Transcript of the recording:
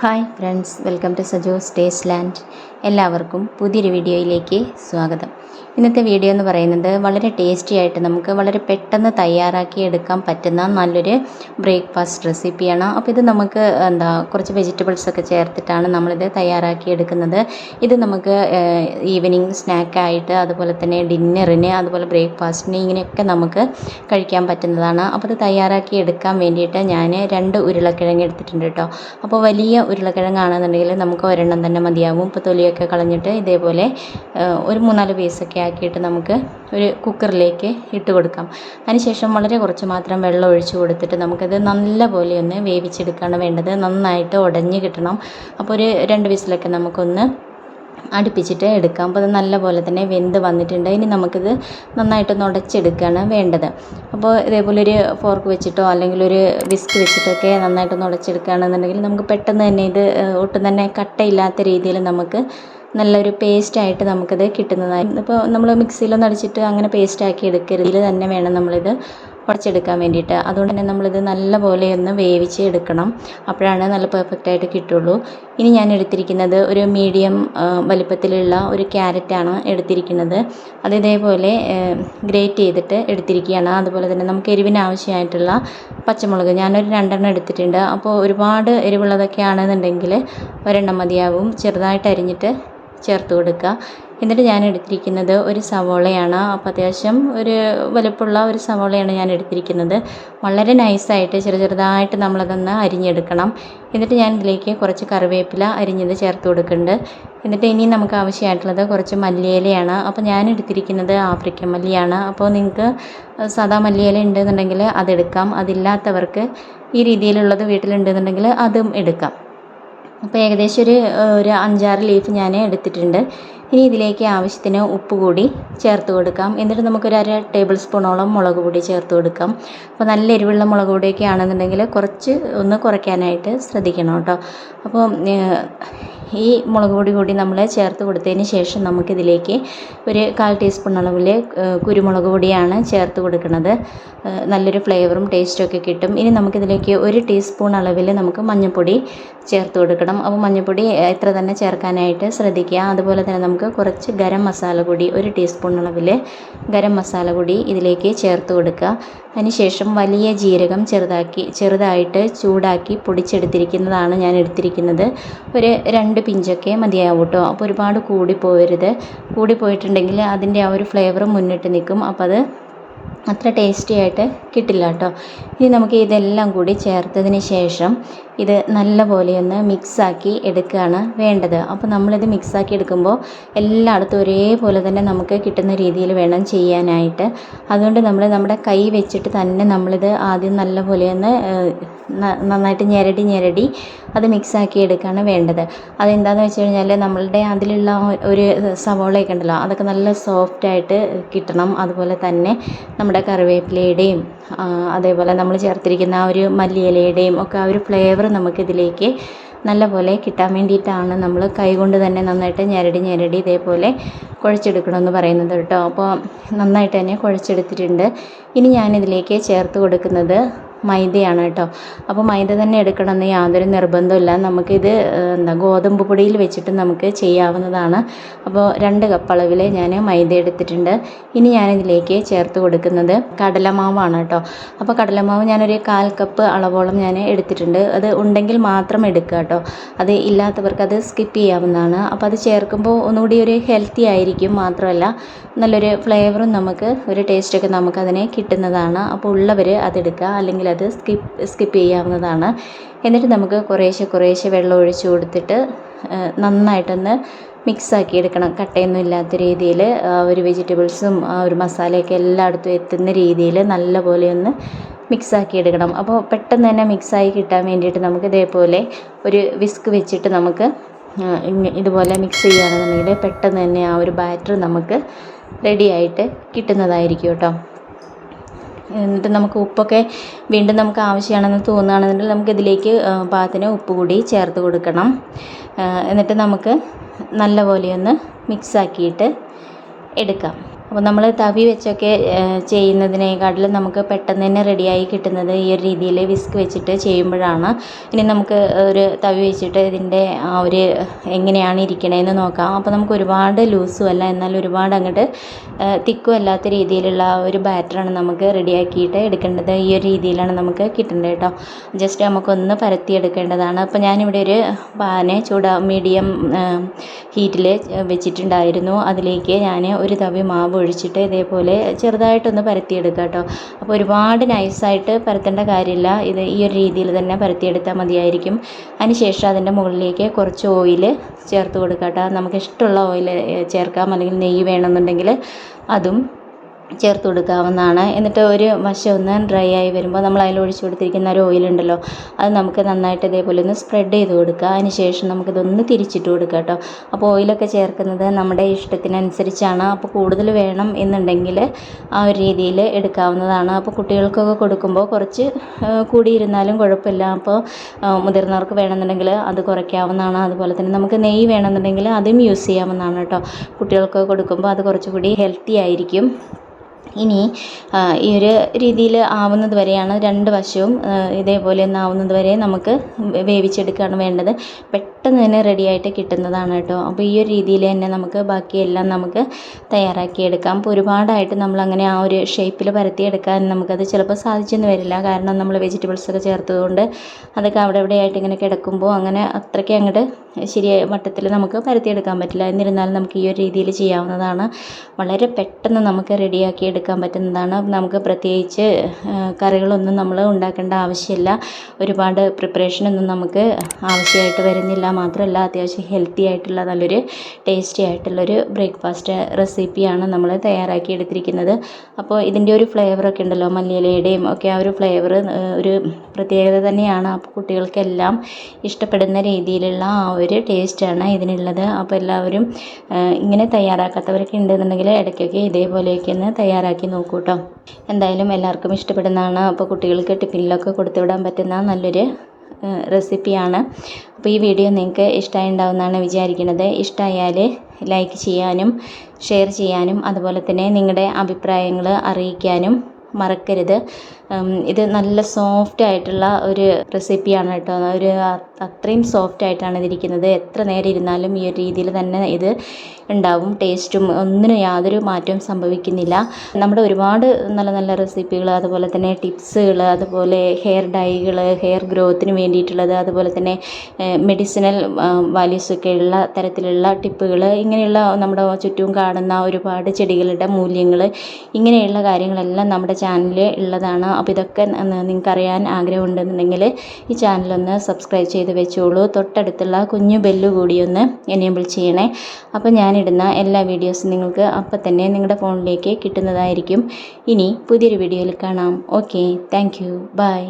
Hi friends welcome to Sajo stays land. എല്ലാവർക്കും പുതിയൊരു വീഡിയോയിലേക്ക് സ്വാഗതം. ഇന്നത്തെ വീഡിയോ എന്ന് പറയുന്നത് വളരെ ടേസ്റ്റി ആയിട്ട് നമുക്ക് വളരെ പെട്ടെന്ന് തയ്യാറാക്കി എടുക്കാൻ പറ്റുന്ന നല്ലൊരു ബ്രേക്ക്ഫാസ്റ്റ് റെസിപ്പിയാണ്. അപ്പോൾ ഇത് നമുക്ക് എന്താ കുറച്ച് വെജിറ്റബിൾസ് ഒക്കെ ചേർത്തിട്ടാണ് നമ്മളിത് തയ്യാറാക്കി എടുക്കുന്നത്. ഇത് നമുക്ക് ഈവനിങ് സ്നാക്കായിട്ട് അതുപോലെ തന്നെ ഡിന്നറിന് അതുപോലെ ബ്രേക്ക്ഫാസ്റ്റിന് ഇങ്ങനെയൊക്കെ നമുക്ക് കഴിക്കാൻ പറ്റുന്നതാണ്. അപ്പോൾ ഇത് തയ്യാറാക്കി എടുക്കാൻ വേണ്ടിയിട്ട് ഞാൻ രണ്ട് ഉരുളക്കിഴങ്ങ് എടുത്തിട്ടുണ്ട് കേട്ടോ. അപ്പോൾ വലിയ ഉരുളക്കിഴങ്ങാണെന്നുണ്ടെങ്കിൽ നമുക്ക് ഒരെണ്ണം തന്നെ മതിയാവും ഇപ്പോൾ തൊലിയൊക്കെ കളഞ്ഞിട്ട് ഇതേപോലെ ഒരു മൂന്നാൽ പീസൊക്കെ ആക്കിയിട്ട് നമുക്ക് ഒരു കുക്കറിലേക്ക് ഇട്ട് കൊടുക്കാം. അതിനുശേഷം വളരെ കുറച്ച് മാത്രം വെള്ളം ഒഴിച്ച് കൊടുത്തിട്ട് നമുക്കത് നല്ലപോലെ ഒന്ന് വേവിച്ചെടുക്കുകയാണ് വേണ്ടത്. നന്നായിട്ട് ഉടഞ്ഞ് കിട്ടണം. അപ്പോൾ ഒരു രണ്ട് വിസിലൊക്കെ നമുക്കൊന്ന് അടുപ്പിച്ചിട്ട് എടുക്കാം. അപ്പോൾ അത് നല്ല പോലെ തന്നെ വെന്ത് വന്നിട്ടുണ്ട്. ഇനി നമുക്കിത് നന്നായിട്ടൊന്ന് ഉടച്ചെടുക്കുകയാണ് വേണ്ടത്. അപ്പോൾ ഇതേപോലെ ഒരു ഫോർക്ക് വെച്ചിട്ടോ അല്ലെങ്കിൽ ഒരു വിസ്ക് വെച്ചിട്ടൊക്കെ നന്നായിട്ടൊന്ന് ഉടച്ചെടുക്കുകയാണെന്നുണ്ടെങ്കിൽ നമുക്ക് പെട്ടെന്ന് തന്നെ ഇത് ഒട്ടും തന്നെ കട്ടയില്ലാത്ത രീതിയിൽ നമുക്ക് നല്ലൊരു പേസ്റ്റായിട്ട് നമുക്കത് കിട്ടുന്നതായിരുന്നു ഇപ്പോൾ നമ്മൾ മിക്സിയിലൊന്നും അടിച്ചിട്ട് അങ്ങനെ പേസ്റ്റാക്കി എടുക്കരുത്. ഇതിൽ തന്നെ വേണം നമ്മളിത് ഉടച്ചെടുക്കാൻ വേണ്ടിയിട്ട്. അതുകൊണ്ട് തന്നെ നമ്മളിത് നല്ലപോലെ ഒന്ന് വേവിച്ച് എടുക്കണം. അപ്പോഴാണ് നല്ല പെർഫെക്റ്റ് ആയിട്ട് കിട്ടുള്ളൂ. ഇനി ഞാൻ എടുത്തിരിക്കുന്നത് ഒരു മീഡിയം വലിപ്പത്തിലുള്ള ഒരു ക്യാരറ്റാണ് എടുത്തിരിക്കുന്നത്. അത് ഇതേപോലെ ഗ്രേറ്റ് ചെയ്തിട്ട് എടുത്തിരിക്കുകയാണ്. അതുപോലെ തന്നെ നമുക്ക് എരിവിന് ആവശ്യമായിട്ടുള്ള പച്ചമുളക്. ഞാനൊരു രണ്ടെണ്ണം എടുത്തിട്ടുണ്ട്. അപ്പോൾ ഒരുപാട് എരിവുള്ളതൊക്കെ ആണെന്നുണ്ടെങ്കിൽ ഒരെണ്ണം മതിയാവും. ചെറുതായിട്ട് അരിഞ്ഞിട്ട് ചേർത്ത് കൊടുക്കുക. എന്നിട്ട് ഞാൻ എടുത്തിരിക്കുന്നത് ഒരു സവോളയാണ്. അപ്പോൾ അത്യാവശ്യം ഒരു വലുപ്പമുള്ള ഒരു സവോളയാണ് ഞാൻ എടുത്തിരിക്കുന്നത്. വളരെ നൈസായിട്ട് ചെറു ചെറുതായിട്ട് നമ്മളതൊന്ന് അരിഞ്ഞെടുക്കണം. എന്നിട്ട് ഞാൻ ഇതിലേക്ക് കുറച്ച് കറിവേപ്പില അരിഞ്ഞത് ചേർത്ത് കൊടുക്കുന്നുണ്ട്. എന്നിട്ട് ഇനി നമുക്ക് ആവശ്യമായിട്ടുള്ളത് കുറച്ച് മല്ലിയിലയാണ്. അപ്പോൾ ഞാൻ എടുത്തിരിക്കുന്നത് ആഫ്രിക്കൻ മല്ലിയാണ്. അപ്പോൾ നിങ്ങൾക്ക് സാധാ മല്ലിയില ഉണ്ടെന്നുണ്ടെങ്കിൽ അതെടുക്കാം അതില്ലാത്തവർക്ക് ഈ രീതിയിലുള്ളത് വീട്ടിലുണ്ടെന്നുണ്ടെങ്കിൽ അതും എടുക്കാം. അപ്പോൾ ഏകദേശം ഒരു ഒരു അഞ്ചാറ് ലീഫ് ഞാൻ എടുത്തിട്ടുണ്ട്. ഇനി ഇതിലേക്ക് ആവശ്യത്തിന് ഉപ്പ് കൂടി ചേർത്ത് കൊടുക്കാം. എന്നിട്ട് നമുക്കൊരു അര ടേബിൾ സ്പൂണോളം മുളക് പൊടി ചേർത്ത് കൊടുക്കാം. അപ്പോൾ നല്ല എരിവുള്ള മുളക് പൊടിയൊക്കെ ആണെന്നുണ്ടെങ്കിൽ കുറച്ച് ഒന്ന് കുറയ്ക്കാനായിട്ട് ശ്രദ്ധിക്കണം കേട്ടോ. അപ്പോൾ ഈ മുളക് പൊടി കൂടി നമ്മൾ ചേർത്ത് കൊടുത്തതിന് ശേഷം നമുക്കിതിലേക്ക് ഒരു കാൽ ടീസ്പൂൺ അളവിൽ കുരുമുളക് പൊടിയാണ് ചേർത്ത് കൊടുക്കുന്നത് നല്ലൊരു ഫ്ലേവറും ടേസ്റ്റും ഒക്കെ കിട്ടും. ഇനി നമുക്കിതിലേക്ക് ഒരു ടീസ്പൂൺ അളവിൽ നമുക്ക് മഞ്ഞൾപ്പൊടി ചേർത്ത് കൊടുക്കണം. അപ്പോൾ മഞ്ഞൾപ്പൊടി എത്ര തന്നെ ചേർക്കാനായിട്ട് ശ്രദ്ധിക്കുക. അതുപോലെ തന്നെ നമുക്ക് കുറച്ച് ഗരം മസാല പൊടി ഒരു ടീസ്പൂൺ അളവിൽ ഗരം മസാല പൊടി ഇതിലേക്ക് ചേർത്ത് കൊടുക്കുക. അതിനുശേഷം വലിയ ജീരകം ചെറുതാക്കി ചെറുതായിട്ട് ചൂടാക്കി പൊടിച്ചെടുത്തിരിക്കുന്നതാണ് ഞാൻ എടുത്തിരിക്കുന്നത്. ഒരു രണ്ട് പിഞ്ചൊക്കെ മതിയാവും കേട്ടോ. അപ്പോൾ ഒരുപാട് കൂടി പോകരുത് കൂടി പോയിട്ടുണ്ടെങ്കിൽ അതിന്റെ ആ ഒരു ഫ്ലേവർ മുന്നിട്ട് നിൽക്കും. അപ്പോൾ അത് അത്ര ടേസ്റ്റി ആയിട്ട് കിട്ടില്ല കേട്ടോ. ഇനി നമുക്ക് ഇതെല്ലാം കൂടി ചേർത്തതിന് ശേഷം ഇത് നല്ലപോലെ ഒന്ന് മിക്സാക്കി എടുക്കുകയാണ് വേണ്ടത്. അപ്പോൾ നമ്മളിത് മിക്സാക്കി എടുക്കുമ്പോൾ എല്ലായിടത്തും ഒരേപോലെ തന്നെ നമുക്ക് കിട്ടുന്ന രീതിയിൽ വേണം ചെയ്യാനായിട്ട്. അതുകൊണ്ട് നമ്മൾ നമ്മുടെ കൈ വെച്ചിട്ട് തന്നെ നമ്മളിത് ആദ്യം നല്ലപോലെ ഒന്ന് നന്നായിട്ട് ഞെരടി ഞെരടി അത് മിക്സാക്കി എടുക്കുകയാണ് വേണ്ടത്. അതെന്താണെന്ന് വെച്ച് കഴിഞ്ഞാൽ നമ്മളുടെ അതിലുള്ള ഒരു സവോളയൊക്കെ ഉണ്ടല്ലോ അതൊക്കെ നല്ല സോഫ്റ്റായിട്ട് കിട്ടണം. അതുപോലെ തന്നെ നമ്മുടെ കറിവേപ്പിലയുടെയും അതേപോലെ നമ്മൾ ചേർത്തിരിക്കുന്ന ആ ഒരു മല്ലിയിലയുടെയും ഒക്കെ ആ ഒരു ഫ്ലേവർ നമുക്കിതിലേക്ക് നല്ലപോലെ കിട്ടാൻ വേണ്ടിയിട്ടാണ് നമ്മൾ കൈകൊണ്ട് തന്നെ നന്നായിട്ട് ഞരടി ഞരടി ഇതേപോലെ കുഴച്ചെടുക്കണമെന്ന് പറയുന്നത് കേട്ടോ. അപ്പോൾ നന്നായിട്ട് തന്നെ കുഴച്ചെടുത്തിട്ടുണ്ട്. ഇനി ഞാനിതിലേക്ക് ചേർത്ത് കൊടുക്കുന്നത് മൈദയാണ് കേട്ടോ. അപ്പോൾ മൈദ തന്നെ എടുക്കണം എടുക്കണമെന്ന് യാതൊരു നിർബന്ധമില്ല നമുക്കിത് എന്താ ഗോതമ്പ് പൊടിയിൽ വെച്ചിട്ട് നമുക്ക് ചെയ്യാവുന്നതാണ്. അപ്പോൾ രണ്ട് കപ്പ് അളവിൽ ഞാൻ മൈദ എടുത്തിട്ടുണ്ട്. ഇനി ഞാനിതിലേക്ക് ചേർത്ത് കൊടുക്കുന്നത് കടലമാവാണ് കേട്ടോ. അപ്പോൾ കടലമാവ് ഞാനൊരു കാൽ കപ്പ് അളവോളം ഞാൻ എടുത്തിട്ടുണ്ട്. അത് ഉണ്ടെങ്കിൽ മാത്രം എടുക്കുക കേട്ടോ. അത് ഇല്ലാത്തവർക്ക് അത് സ്കിപ്പ് ചെയ്യാവുന്നതാണ്. അപ്പോൾ അത് ചേർക്കുമ്പോൾ ഒന്നുകൂടി ഒരു ഹെൽത്തി ആയിരിക്കും മാത്രമല്ല നല്ലൊരു ഫ്ലേവറും നമുക്ക് ഒരു ടേസ്റ്റൊക്കെ നമുക്കതിനെ കിട്ടുന്നതാണ്. അപ്പോൾ ഉള്ളവർ അതെടുക്കുക അല്ലെങ്കിൽ അത് സ്കിപ്പ് സ്കിപ്പ് ചെയ്യാവുന്നതാണ്. എന്നിട്ട് നമുക്ക് കുറേശ്ശെ കുറേശ്ശെ വെള്ളം ഒഴിച്ച് കൊടുത്തിട്ട് നന്നായിട്ടൊന്ന് മിക്സാക്കി എടുക്കണം. കട്ടയൊന്നും ഇല്ലാത്ത രീതിയിൽ ഒരു വെജിറ്റബിൾസും ആ ഒരു മസാലയൊക്കെ എല്ലായിടത്തും എത്തുന്ന രീതിയിൽ നല്ലപോലെ ഒന്ന് മിക്സാക്കി എടുക്കണം. അപ്പോൾ പെട്ടെന്ന് തന്നെ മിക്സായി കിട്ടാൻ വേണ്ടിയിട്ട് നമുക്ക് ഇതേപോലെ ഒരു വിസ്ക് വെച്ചിട്ട് നമുക്ക് ഇതുപോലെ മിക്സ് ചെയ്യുകയാണെന്നുണ്ടെങ്കിൽ പെട്ടെന്ന് തന്നെ ആ ഒരു ബാറ്റർ നമുക്ക് റെഡിയായിട്ട് കിട്ടുന്നതായിരിക്കും കേട്ടോ. എന്നിട്ട് നമുക്ക് ഉപ്പൊക്കെ വീണ്ടും നമുക്ക് ആവശ്യമാണെന്ന് തോന്നുകയാണെന്നുണ്ടെങ്കിൽ നമുക്ക് ഇതിലേക്ക് പാകത്തിന് ഉപ്പ് കൂടി ചേർത്ത് കൊടുക്കണം. എന്നിട്ട് നമുക്ക് നല്ലപോലെ ഒന്ന് മിക്സാക്കിയിട്ട് എടുക്കാം. അപ്പോൾ നമ്മൾ തവി വെച്ചൊക്കെ ചെയ്യുന്നതിനേക്കാട്ടിലും നമുക്ക് പെട്ടെന്ന് തന്നെ റെഡിയായി കിട്ടുന്നത് ഈ ഒരു രീതിയിൽ വിസ്ക് വെച്ചിട്ട് ചെയ്യുമ്പോഴാണ്. ഇനി നമുക്ക് ഒരു തവി വെച്ചിട്ട് ഇതിന്റെ ആ ഒരു എങ്ങനെയാണ് ഇരിക്കണതെന്ന് നോക്കാം. അപ്പോൾ നമുക്ക് ഒരുപാട് ലൂസും അല്ല എന്നാൽ ഒരുപാട് അങ്ങോട്ട് തിക്കും അല്ലാത്ത രീതിയിലുള്ള ഒരു ബാറ്ററാണ് നമുക്ക് റെഡിയാക്കിയിട്ട് എടുക്കേണ്ടത്. ഈ ഒരു രീതിയിലാണ് നമുക്ക് കിട്ടേണ്ടത് കേട്ടോ ജസ്റ്റ് നമുക്കൊന്ന് പരത്തി എടുക്കേണ്ടതാണ് അപ്പോൾ ഞാനിവിടെ ഒരു പാന് ചൂടാ മീഡിയം ഹീറ്റിൽ വെച്ചിട്ടുണ്ടായിരുന്നു. അതിലേക്ക് ഞാൻ ഒരു തവി മാവ് ഒഴിച്ചിട്ട് ഇതേപോലെ ചെറുതായിട്ടൊന്ന് പരത്തിയെടുക്കുക കേട്ടോ. അപ്പോൾ ഒരുപാട് നൈസായിട്ട് പരത്തേണ്ട കാര്യമില്ല. ഇത് ഈ ഒരു രീതിയിൽ തന്നെ പരത്തിയെടുത്താൽ മതിയായിരിക്കും. അതിനുശേഷം അതിന്റെ മുകളിലേക്ക് കുറച്ച് ഓയിൽ ചേർത്ത് കൊടുക്കുക കേട്ടോ. നമുക്ക് ഇഷ്ടമുള്ള ഓയിൽ ചേർക്കാം. അല്ലെങ്കിൽ നെയ്യ് വേണമെന്നുണ്ടെങ്കിൽ അതും ചേർത്ത് കൊടുക്കാവുന്നതാണ്. എന്നിട്ട് ഒരു വശം ഒന്ന് ഡ്രൈ ആയി വരുമ്പോൾ നമ്മൾ അതിൽ ഒഴിച്ചു കൊടുത്തിരിക്കുന്ന ഒരു ഓയിലുണ്ടല്ലോ അത് നമുക്ക് നന്നായിട്ട് ഇതേപോലെ ഒന്ന് സ്പ്രെഡ് ചെയ്ത് കൊടുക്കുക. അതിന് ശേഷം നമുക്കിതൊന്ന് തിരിച്ചിട്ട് കൊടുക്കുക കേട്ടോ. അപ്പോൾ ഓയിലൊക്കെ ചേർക്കുന്നത് നമ്മുടെ ഇഷ്ടത്തിനനുസരിച്ചാണ്. അപ്പോൾ കൂടുതൽ വേണം എന്നുണ്ടെങ്കിൽ ആ ഒരു രീതിയിൽ എടുക്കാവുന്നതാണ്. അപ്പോൾ കുട്ടികൾക്കൊക്കെ കൊടുക്കുമ്പോൾ കുറച്ച് കൂടിയിരുന്നാലും കുഴപ്പമില്ല. അപ്പോൾ മുതിർന്നവർക്ക് വേണമെന്നുണ്ടെങ്കിൽ അത് കുറയ്ക്കാവുന്നതാണ്. അതുപോലെ തന്നെ നമുക്ക് നെയ്യ് വേണമെന്നുണ്ടെങ്കിൽ അതും യൂസ് ചെയ്യാവുന്നതാണ് കേട്ടോ. കുട്ടികൾക്ക് കൊടുക്കുമ്പോൾ അത് കുറച്ചുകൂടി ഹെൽത്തി ആയിരിക്കും. ഇനി ഈ ഒരു രീതിയിൽ ആവുന്നത് വരെയാണ് രണ്ട് വശവും ഇതേപോലെ ഒന്ന് ആവുന്നത് വരെ നമുക്ക് വേവിച്ചെടുക്കുകയാണ് വേണ്ടത്. പെട്ടെന്ന് തന്നെ റെഡിയായിട്ട് കിട്ടുന്നതാണ് കേട്ടോ. അപ്പോൾ ഈ ഒരു രീതിയിൽ തന്നെ നമുക്ക് ബാക്കിയെല്ലാം നമുക്ക് തയ്യാറാക്കിയെടുക്കാം. അപ്പോൾ ഒരുപാടായിട്ട് നമ്മളങ്ങനെ ആ ഒരു ഷേപ്പിൽ പരത്തിയെടുക്കാൻ നമുക്കത് ചിലപ്പോൾ സാധിച്ചെന്ന് വരില്ല. കാരണം നമ്മൾ വെജിറ്റബിൾസൊക്കെ ചേർത്തതുകൊണ്ട് അതൊക്കെ അവിടെ ഇവിടെയായിട്ട് ഇങ്ങനെ കിടക്കുമ്പോൾ അങ്ങനെ അത്രയ്ക്ക് അങ്ങോട്ട് ശരിയായ മട്ടത്തിൽ നമുക്ക് പരത്തിയെടുക്കാൻ പറ്റില്ല. എന്നിരുന്നാലും നമുക്ക് ഈ ഒരു രീതിയിൽ ചെയ്യാവുന്നതാണ്. വളരെ പെട്ടെന്ന് നമുക്ക് റെഡിയാക്കി എടുക്കാൻ പറ്റുന്നതാണ്. നമുക്ക് പ്രത്യേകിച്ച് കറികളൊന്നും നമ്മൾ ഉണ്ടാക്കേണ്ട ആവശ്യമില്ല. ഒരുപാട് പ്രിപ്പറേഷനൊന്നും നമുക്ക് ആവശ്യമായിട്ട് വരുന്നില്ല. മാത്രമല്ല അത്യാവശ്യം ഹെൽത്തി ആയിട്ടുള്ള നല്ലൊരു ടേസ്റ്റി ആയിട്ടുള്ളൊരു ബ്രേക്ക്ഫാസ്റ്റ് റെസിപ്പിയാണ് നമ്മൾ തയ്യാറാക്കി എടുത്തിരിക്കുന്നത്. അപ്പോൾ ഇതിന്റെ ഒരു ഫ്ലേവറൊക്കെ ഉണ്ടല്ലോ മല്ലിയിലയുടെയും ഒക്കെ ആ ഒരു ഫ്ലേവർ ഒരു പ്രത്യേകത തന്നെയാണ്. അപ്പോൾ കുട്ടികൾക്കെല്ലാം ഇഷ്ടപ്പെടുന്ന രീതിയിലുള്ള ആ ഒരു ടേസ്റ്റാണ് ഇതിനുള്ളത്. അപ്പോൾ എല്ലാവരും ഇങ്ങനെ തയ്യാറാക്കാത്തവരൊക്കെ ഉണ്ടെന്നുണ്ടെങ്കിൽ ഇടയ്ക്കൊക്കെ ഇതേപോലെയൊക്കെ ഒന്ന് തയ്യാറാക്കി നോക്കൂ കേട്ടോ എന്തായാലും എല്ലാവർക്കും ഇഷ്ടപ്പെടുന്നതാണ്. അപ്പോൾ കുട്ടികൾക്ക് ടിഫിനിലൊക്കെ കൊടുത്തു വിടാൻ പറ്റുന്ന നല്ലൊരു റെസിപ്പിയാണ്. അപ്പോൾ ഈ വീഡിയോ നിങ്ങൾക്ക് ഇഷ്ടമായി ഉണ്ടാവുമെന്നാണ് വിചാരിക്കുന്നത് ഇഷ്ടമായാൽ ലൈക്ക് ചെയ്യാനും ഷെയർ ചെയ്യാനും അതുപോലെ തന്നെ നിങ്ങളുടെ അഭിപ്രായങ്ങൾ അറിയിക്കാനും മറക്കരുത്. ഇത് നല്ല സോഫ്റ്റ് ആയിട്ടുള്ള ഒരു റെസിപ്പിയാണ് കേട്ടോ. ഒരു അത്രയും സോഫ്റ്റ് ആയിട്ടാണ് ഇതിരിക്കുന്നത്. എത്ര നേരം ഇരുന്നാലും ഈ ഒരു രീതിയിൽ തന്നെ ഇത് ഉണ്ടാവും. ടേസ്റ്റും ഒന്നിനും യാതൊരു മാറ്റവും സംഭവിക്കുന്നില്ല. നമ്മുടെ ഒരുപാട് നല്ല നല്ല റെസിപ്പികൾ അതുപോലെ തന്നെ ടിപ്സുകൾ അതുപോലെ ഹെയർ ഡൈകൾ ഹെയർ ഗ്രോത്തിന് വേണ്ടിയിട്ടുള്ളത് അതുപോലെ തന്നെ മെഡിസിനൽ വാല്യൂസൊക്കെ ഉള്ള തരത്തിലുള്ള ടിപ്പുകൾ ഇങ്ങനെയുള്ള നമ്മുടെ ചുറ്റും കാണുന്ന ഒരുപാട് ചെടികളുടെ മൂല്യങ്ങൾ ഇങ്ങനെയുള്ള കാര്യങ്ങളെല്ലാം നമ്മുടെ ചാനലിൽ ഉള്ളതാണ്. അപ്പോൾ ഇതൊക്കെ നിങ്ങൾക്ക് അറിയാൻ ആഗ്രഹമുണ്ടെന്നുണ്ടെങ്കിൽ ഈ ചാനലൊന്ന് സബ്സ്ക്രൈബ് ചെയ്ത് വെച്ചോളൂ. തൊട്ടടുത്തുള്ള കുഞ്ഞു ബെല്ല് ഒന്ന് എനേബിൾ ചെയ്യണേ. അപ്പോൾ ഞാനിടുന്ന എല്ലാ വീഡിയോസും നിങ്ങൾക്ക് അപ്പം തന്നെ നിങ്ങളുടെ ഫോണിലേക്ക് കിട്ടുന്നതായിരിക്കും. ഇനി പുതിയൊരു വീഡിയോയിൽ കാണാം. Okay thank bye